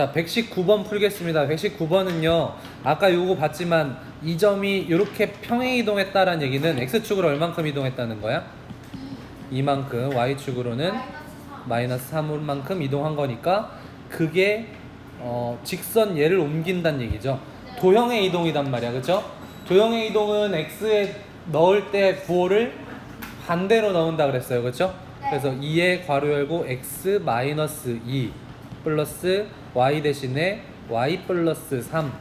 자, 119번 풀겠습니다. 119번은요. 아까 요거 봤지만 이 점이 이렇게 평행 이동했다라는 얘기는 x축으로 얼만큼 이동했다는 거야? 이만큼 y축으로는 마이너스 3만큼 이동한 거니까 그게 어, 직선 얘를 옮긴다는 얘기죠. 도형의 이동이단 말이야, 그렇죠? 도형의 이동은 x에 넣을 때 부호를 반대로 넣는다 그랬어요, 그렇죠? 네. 그래서 2에 괄호 열고 x 마이너스 2 플러스 y 대신에 y 플러스 3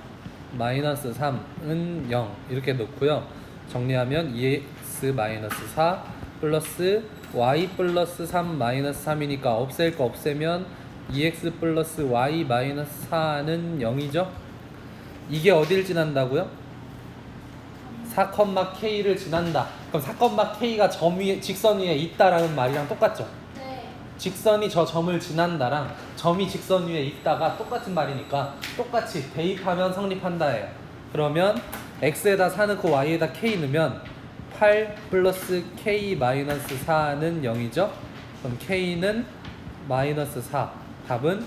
마이너스 3은 0 이렇게 놓고요. 정리하면 2x 마이너스 4 플러스 y 플러스 3 마이너스 3이니까 없앨 거 없애면 2x 플러스 y 마이너스 4는 0이죠. 이게 어딜 지난다고요? 4,k를 지난다. 그럼 4,k가 점 위에 직선 위에 있다라는 말이랑 똑같죠. 네. 직선이 저 점을 지난다랑 점이 직선 위에 있다가 똑같은 말이니까 똑같이 대입하면 성립한다예요. 그러면 x에다 4 넣고 y에다 k 넣으면 8 플러스 k 마이너스 4는 0이죠. 그럼 k는 마이너스 4. 답은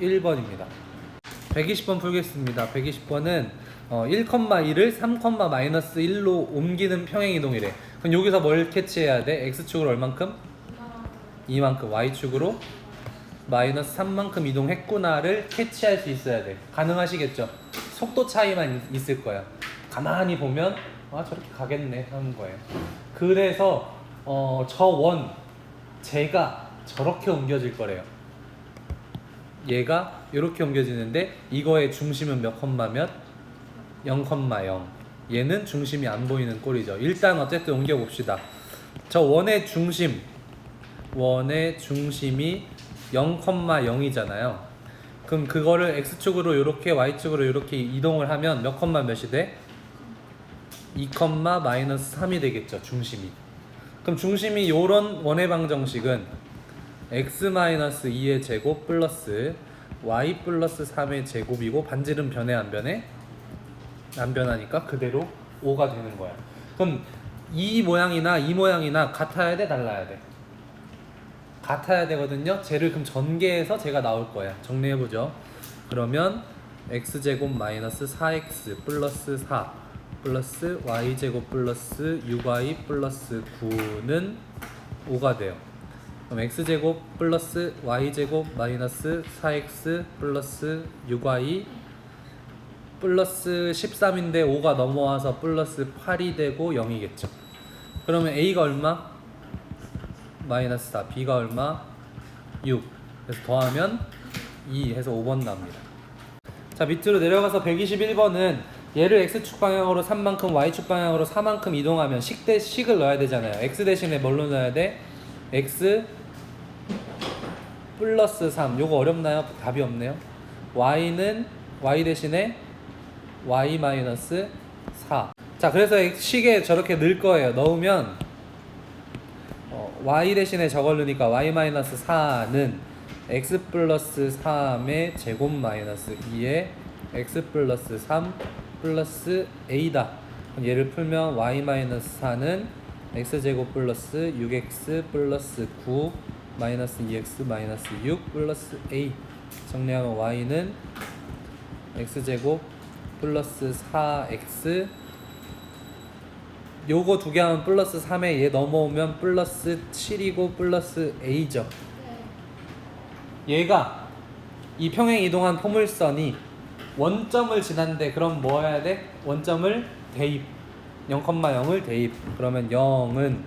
1번입니다. 120번 풀겠습니다. 120번은 어, 1,2를 3, 마이너스 1로 옮기는 평행이동이래. 그럼 여기서 뭘 캐치해야 돼? x축으로 얼만큼? 이만큼 y축으로 마이너스 3만큼 이동했구나를 캐치할 수 있어야 돼. 가능하시겠죠? 속도 차이만 있- 있을 거야. 가만히 보면 아 저렇게 가겠네 하는 거예요. 그래서 어, 저 원 제가 저렇게 옮겨질 거래요. 얘가 이렇게 옮겨지는데 이거의 중심은 몇 컴마 몇? 0,0. 얘는 중심이 안 보이는 꼴이죠. 일단 어쨌든 옮겨 봅시다. 저 원의 중심 원의 중심이 0,0이잖아요. 그럼 그거를 x축으로 이렇게 y축으로 이렇게 이동을 하면 몇 컴마 몇이 돼? 2, 마이너스 3이 되겠죠. 중심이. 그럼 중심이 요런 원의 방정식은 x 마이너스 2의 제곱 플러스 y 플러스 3의 제곱이고 반지름 변해 안 변해? 안 변하니까 그대로 5가 되는 거야. 그럼 이 모양이나 이 모양이나 같아야 돼, 달라야 돼? 같아야 되거든요. 쟤를 그럼 전개해서 제가 나올 거야. 정리해 보죠. 그러면 x 제곱 마이너스 4x 플러스 4 플러스 y 제곱 플러스 6y 플러스 9는 5가 돼요. 그럼 x 제곱 플러스 y 제곱 마이너스 4x 플러스 6y 플러스 13인데 5가 넘어와서 플러스 8이 되고 0이겠죠. 그러면 a가 얼마? 마이너스 4, b가 얼마? 6. 그래서 더하면 2 해서 5번 나옵니다. 자 밑으로 내려가서 121번은 얘를 x축 방향으로 3만큼 y축 방향으로 4만큼 이동하면 식 대 식을 넣어야 되잖아요. x 대신에 뭘로 넣어야 돼? x 플러스 3. 요거 어렵나요? 답이 없네요. y는 y 대신에 y 마이너스 4. 자 그래서 식에 저렇게 넣을 거예요. 넣으면 어, y 대신에 저걸 넣으니까 y 마이너스 4는 x 플러스 3의 제곱 마이너스 2의 x 플러스 3 플러스 a다. 얘를 풀면 y 마이너스 4는 x 제곱 플러스 6x 플러스 9 마이너스 2x 마이너스 6 플러스 a 정리하면 y는 x 제곱 플러스 4x 요거 두 개 하면 플러스 3에 얘 넘어오면 플러스 7이고 플러스 a죠. 네. 얘가 이 평행 이동한 포물선이 원점을 지난데 그럼 뭐 해야 돼? 원점을 대입 0,0을 대입 그러면 0은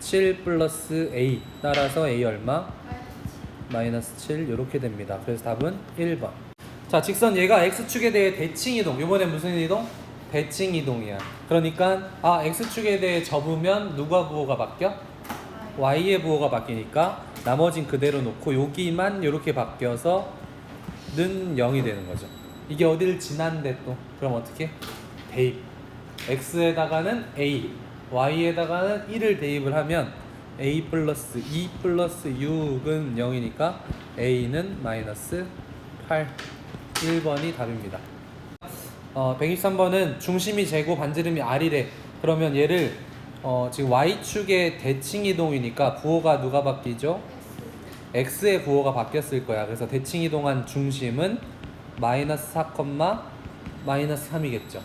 7 플러스 a 따라서 a 얼마? 마이너스 7 이렇게 됩니다. 그래서 답은 1번. 자 직선 얘가 x축에 대해 대칭 이동 이번엔 무슨 이동? 대칭 이동이야. 그러니까 아 x축에 대해 접으면 누가 부호가 바뀌어? y의 부호가 바뀌니까 나머진 그대로 놓고 여기만 이렇게 바뀌어서 는 0이 되는 거죠. 이게 어디를 지난데 또 그럼 어떻게? 대입. x에다가는 a, y에다가는 1을 대입을 하면 a 플러스 2 플러스 6은 0이니까 a는 마이너스 8. 1번이 답입니다. 어, 123번은 중심이 제고 반지름이 r이래. 그러면 얘를 어, 지금 y축의 대칭 이동이니까 부호가 누가 바뀌죠? x의 부호가 바뀌었을 거야. 그래서 대칭 이동한 중심은 마이너스 4, 마이너스 3이겠죠.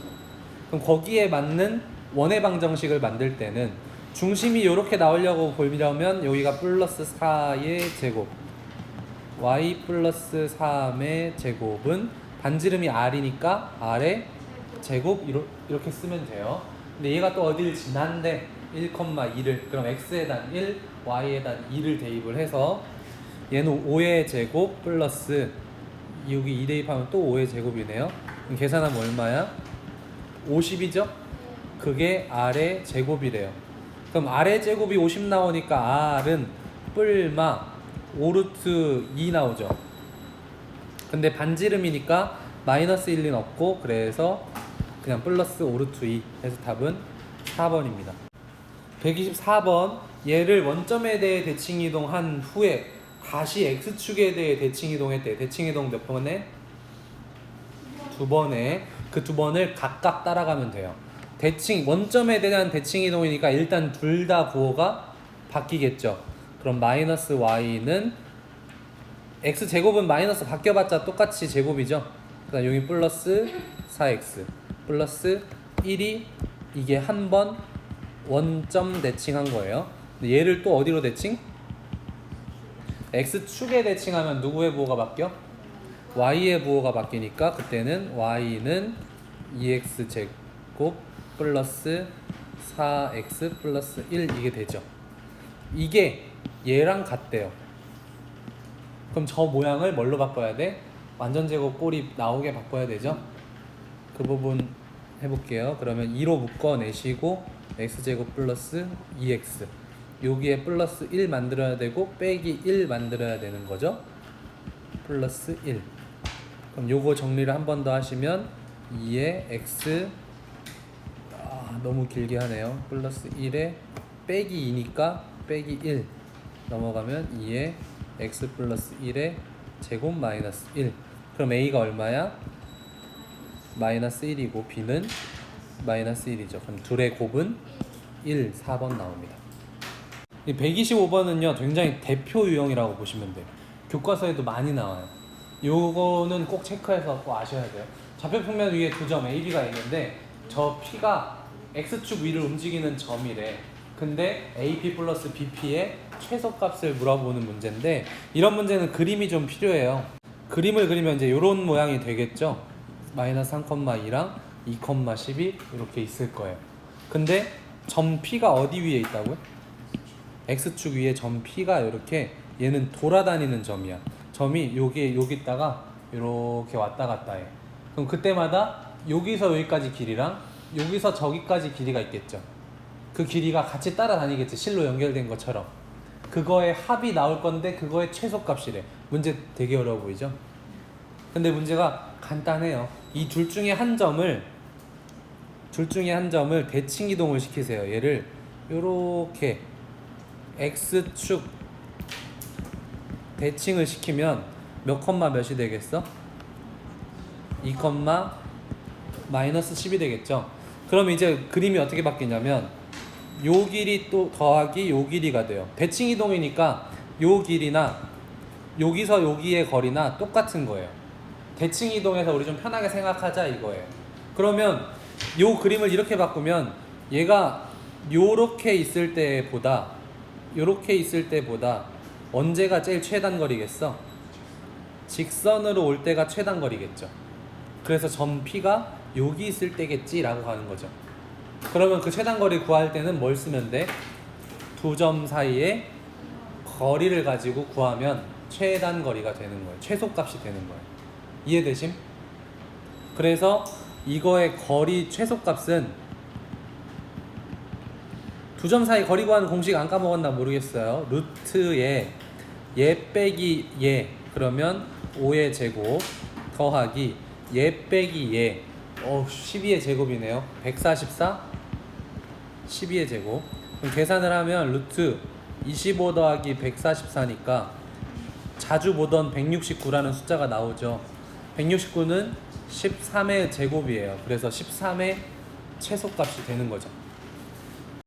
그럼 거기에 맞는 원의 방정식을 만들 때는 중심이 이렇게 나오려고 보려면 여기가 플러스 4의 제곱 y 플러스 3의 제곱은 반지름이 r이니까 r의 제곱 이렇게 쓰면 돼요. 근데 얘가 또 어디를 지난데 1,2를 그럼 x에 단 1, y에 단 2를 대입을 해서 얘는 5의 제곱 플러스 여기 2 대입하면 또 5의 제곱이네요. 그럼 계산하면 얼마야? 50이죠? 그게 r의 제곱이래요. 그럼 r의 제곱이 50 나오니까 r은 뿔마 5루트 2 나오죠. 근데 반지름이니까 마이너스 1이 없고 그래서 그냥 플러스 5루트 2 해서 답은 4번입니다. 124번 얘를 원점에 대해 대칭 이동한 후에 다시 x축에 대해 대칭 이동했대. 대칭 이동 몇 번에? 두 번에 그 두 번을 각각 따라가면 돼요. 대칭 원점에 대한 대칭 이동이니까 일단 둘 다 부호가 바뀌겠죠. 그럼 마이너스 y는 x 제곱은 마이너스 바뀌어봤자 똑같이 제곱이죠. 그다음 여기 플러스 4x 플러스 1이 이게 한 번 원점 대칭한 거예요. 얘를 또 어디로 대칭? x 축에 대칭하면 누구의 부호가 바뀌어? y의 부호가 바뀌니까 그때는 y는 2x 제곱 플러스 4x 플러스 1 이게 되죠. 이게 얘랑 같대요. 그럼 저 모양을 뭘로 바꿔야 돼? 완전 제곱 꼴이 나오게 바꿔야 되죠. 그 부분 해볼게요. 그러면 2로 묶어내시고 x 제곱 플러스 2x 여기에 플러스 1 만들어야 되고 빼기 1 만들어야 되는 거죠. 플러스 1 그럼 요거 정리를 한 번 더 하시면 2에 x 아, 너무 길게 하네요. 플러스 1에 빼기 2니까 빼기 1 넘어가면 2에 x 플러스 1에 제곱 마이너스 1 그럼 a가 얼마야? 마이너스 1이고 b는 마이너스 1이죠. 그럼 둘의 곱은 1, 4번 나옵니다. 이 125번은요 굉장히 대표 유형이라고 보시면 돼요. 교과서에도 많이 나와요. 요거는 꼭 체크해서 꼭 아셔야 돼요. 좌표평면 위에 두 점 A, B가 있는데 저 P가 X축 위를 움직이는 점이래. 근데 AP 플러스 BP의 최소값을 물어보는 문제인데 이런 문제는 그림이 좀 필요해요. 그림을 그리면 이제 이런 모양이 되겠죠. 마이너스 3,2랑 2,12 이렇게 있을 거예요. 근데 점 P가 어디 위에 있다고요? X축 위에 점 P가 이렇게 얘는 돌아다니는 점이야. 점이 여기 여기다가 이렇게 왔다 갔다 해. 그럼 그때마다 여기서 여기까지 길이랑 여기서 저기까지 길이가 있겠죠. 그 길이가 같이 따라다니겠지. 실로 연결된 것처럼. 그거의 합이 나올 건데 그거의 최소값이래. 문제 되게 어려워 보이죠? 근데 문제가 간단해요. 이 둘 중에 한 점을 둘 중에 한 점을 대칭 이동을 시키세요. 얘를 요렇게 x축 대칭을 시키면 몇 컴마 몇이 되겠어? 2 컴마 마이너스 10이 되겠죠. 그럼 이제 그림이 어떻게 바뀌냐면 요 길이 또 더하기 요 길이가 돼요. 대칭 이동이니까 요 길이나 여기서 여기의 거리나 똑같은 거예요. 대칭 이동해서 우리 좀 편하게 생각하자 이거예요. 그러면 요 그림을 이렇게 바꾸면 얘가 요렇게 있을 때보다 요렇게 있을 때보다 언제가 제일 최단 거리겠어? 직선으로 올 때가 최단 거리겠죠. 그래서 점 P가 여기 있을 때겠지라고 하는 거죠. 그러면 그 최단 거리 구할 때는 뭘 쓰면 돼? 두 점 사이에 거리를 가지고 구하면 최단 거리가 되는 거예요. 최소값이 되는 거예요. 이해되심? 그래서 이거의 거리 최소값은 두 점 사이 거리 구하는 공식 안 까먹었나 모르겠어요. 루트에 얘 빼기 얘 그러면 5의 제곱 더하기 얘 빼기 얘 어, 12의 제곱이네요. 144 12의 제곱 그럼 계산을 하면 루트 25 더하기 144니까 자주 보던 169라는 숫자가 나오죠. 169는 13의 제곱이에요. 그래서 13의 최소값이 되는 거죠.